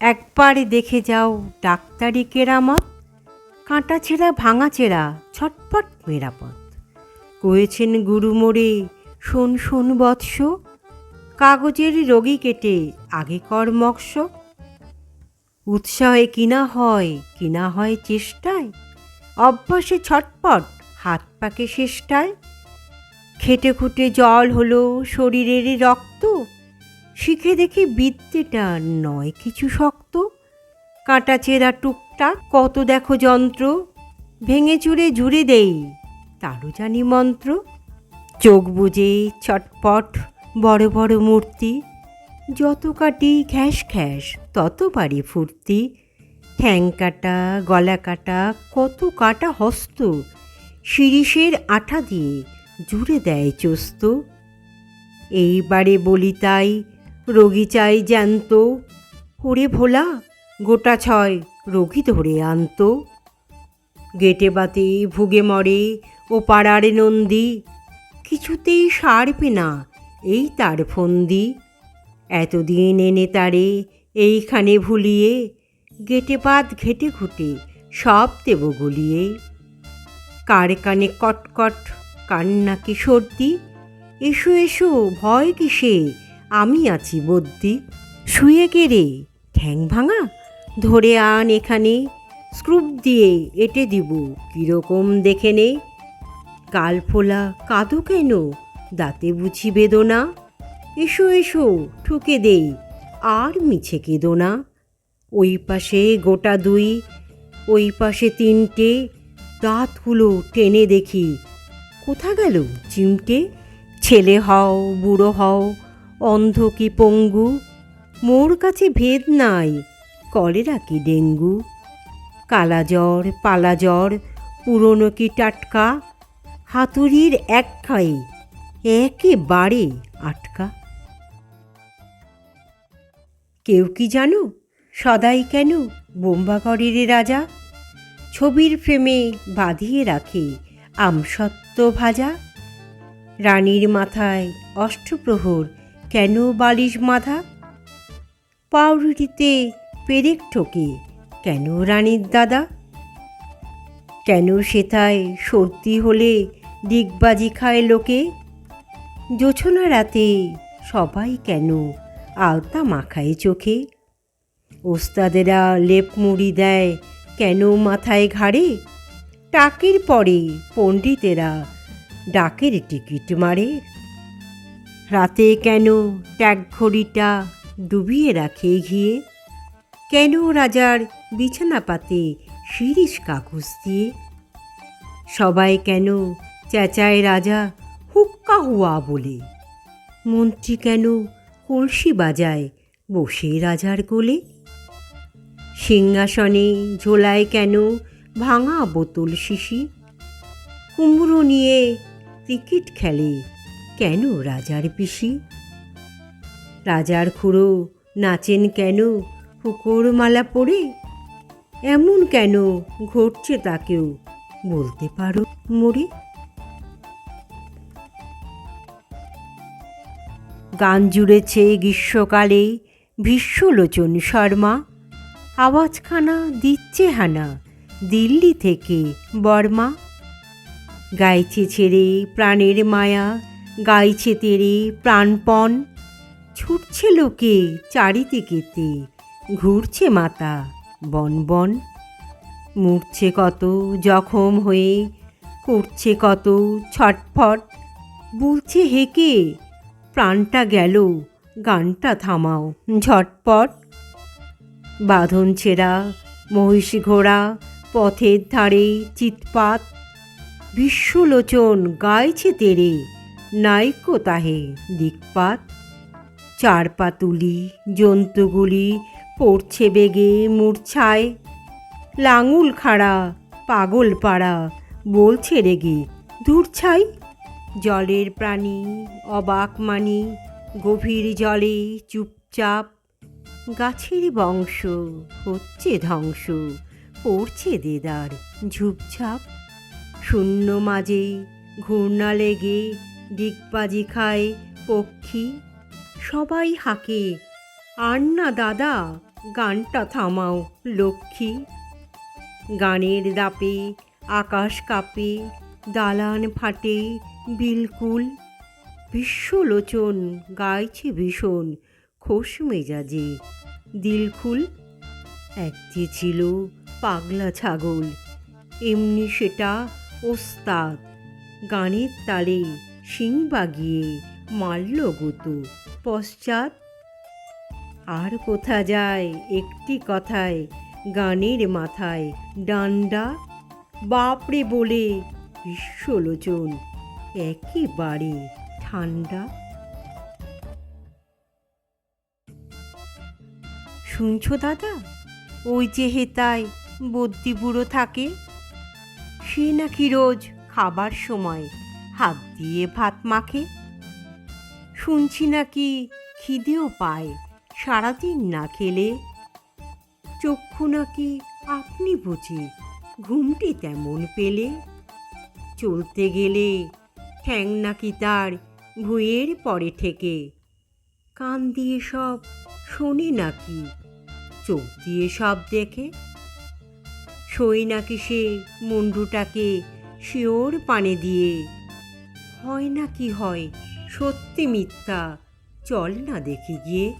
একবার দেখে যাও ডাক্তারি কেরামত। কাঁটা ছেঁড়া, ভাঙা ছেঁড়া, ছটপট মেরাপত কয়েছেন গুরু মোড়ে শোন শোন বৎস। কাগজের রোগী কেটে আগে কর মৎস্য। উৎসাহে কিনা হয় কিনা হয় চেষ্টায়। অভ্যাসে ছটপট, হাত পাকে শেষটায়। খেটে খুটে জল হলো শরীরের রক্ত? শিখে দেখি বিদ্যেটা নয়, কিছু শক্ত। কাঁটা চেরা টুকটাক কত দেখো যন্ত্র? ভেঙে চুরে জুড়ে দেই, তারও জানি মন্ত্র। চোখ বুজে ছটপট বড় বড় মূর্তি। যত কাটি ঘ্যাস ঘ্যাস তত পারি ফুর্তি। ঠ্যাং কাটা, গলা কাটা, কত কাটা হস্ত। শিরিষের আঠা দিয়ে জুড়ে দেয় চস্ত। এইবারে বলি তাই, রোগী চাই জ্যান্ত। ওরে ভোলা, গোটা ছয় রোগী ধরে আনত। গেটে বাতে ভুগে মরে ও পাড়ার নন্দী। কিছুতেই সারবে না এই তার ফন্দি। এতদিন এনে তারে এইখানে ভুলিয়ে, গেটে পাত ঘেটে ঘুটে সব দেব গলিয়ে। কার কানে কটকট কান্না কি সর্দি এসো এসো, ভয় কিসে? আমি আছি বদ্যি শুয়ে গেরে ঠ্যাং ভাঙা? ধরে আন এখানে। স্ক্রুপ দিয়ে এটে দিব, কীরকম দেখে নে। গাল ফোলা কাঁদো কেন? দাঁতে বুঝি বেদনা। এসো এসো, ঠুকে দেই, আর মিছে কেঁদো না। ওই পাশে গোটা দুই, ওই পাশে তিনটে, দাঁতগুলো টেনে দেখি কোথা গেল? চিমটে? ছেলে হও, বুড়ো হও, অন্ধ কি পঙ্গু? মোর কাছে ভেদ নাই, কলেরা কি ডেঙ্গু? কালা জ্বর, পালা জ্বর, পুরনো কি টাটকা? হাতুড়ির এক খাই, একেবারে আটকা। কেউ কি জানো, সদাই কেন বোম্বাগড়ের রাজা? ছবির ফ্রেমে বাঁধিয়ে রাখে আমসত্ত্ব ভাজা? রানীর মাথায় অষ্টপ্রহর কেন বালিশ মাথা পাউরুটিতে পেরেক ঠোকে কেন রানীর দাদা? কেন সেথায় সর্দি হলে ডিগবাজি খায় লোকে? জোছনা রাতে সবাই কেন আলতা মাখায় চোখে? ওস্তাদেরা লেপ মুড়ি দেয় কেন মাথায় ঘাড়ে? টাকের পরে পণ্ডিতেরা ডাকের টিকিট মারে। রাতে কেন ট্যাগ ঘড়িটা ডুবিয়ে রাখে ঘিয়ে? কেন রাজার বিছানা পাতে শিরিষ কাগজ দিয়ে? সবাই কেন চেঁচায় রাজা হুক্কা হুয়া বলে? মন্ত্রী কেন কলসি বাজায় বসে রাজার কোলে? সিংহাসনে ঝোলায় কেন ভাঙা বোতল শিশি। কুমড়ো নিয়ে ক্রিকেট খেলে কেন রাজার পিসি? রাজার খুড়ো নাচেন কেন হুকোর মালা পরে এমন কেন ঘটছে তাকেও বলতে পারো মোড়ে গান জুড়েছে গ্রীষ্মকালে ভীষ্মলোচন শর্মা। আওয়াজখানা দিচ্ছে হানা দিল্লি থেকে, বর্মা। গাইছে ছেড়ে প্রাণের মায়া, গাইছে তেরে প্রাণপণ। ছুটছে লোকে চারিদিকেতে, ঘুরছে মাতা বন বন। মুড়ছে কত জখম হয়ে, করছে কত ছটফট। বলছে হেকে, প্রাণটা গেল, গানটা থামাও ঝটপট। বাঁধন ছেঁড়া, মহিষী ঘোড়া পথের ধারে চিৎপাত, বিশ্বলোচন গাইছে তেরে, নাইকো তাহে দিকপাত। চার পাতুলি জন্তুগুলি পড়ছে বেগে মূর্ছায়, লাঙুল খাড়া পাগল পাড়া বলছে রেগে দূর ছাই জলের প্রাণী অবাক মানি, গভীর জলে চুপচাপ, গাছের বংশ হচ্ছে ধ্বংস পড়ছে দেদার ঝুপঝাপ। শূন্য মাঝে ঘূর্ণা লেগে ডিগবাজি খায় পক্ষী। সবাই হাঁকে, আর না দাদা, গানটা থামাও লক্ষ্মী। গানের দাপে আকাশ কাঁপে, দালান ফাটে বিলকুল। বিশ্বলোচন গাইছে ভীষণ খোশ মেজাজে দিলখুল। এক যে ছিল পাগলা ছাগল। এমনি সেটা ওস্তাদ। গানের তালে শিং বাগিয়ে মারল গুতো পশ্চাৎ আর কোথা যায় একটি কথায় গানের মাথায় ডান্ডা? বাপরে বলে বিশ্বলোচন একেবারে ঠান্ডা। শুনছো দাদা? ওই যে হেতায় বদ্যি বুড়ো থাকে? সে নাকি রোজ খাবার সময় হাত দিয়ে ভাত মাখে? শুনছি নাকি খিদেও পায় সারাদিন না খেলে? চক্ষু নাকি আপনি বুঝি ঘুমটি তেমন পেলে? চলতে গেলে ঠ্যাং নাকি তার ভুঁয়ের পরে ঠেকে? কান দিয়ে সব শোনে নাকি? চোখ দিয়ে সব দেখে? সই নাকি সে মুন্ডুটাকে শিওর পানে দিয়ে? হয় না কি হয়? সত্যি মিথ্যা। চল না দেখে গিয়ে।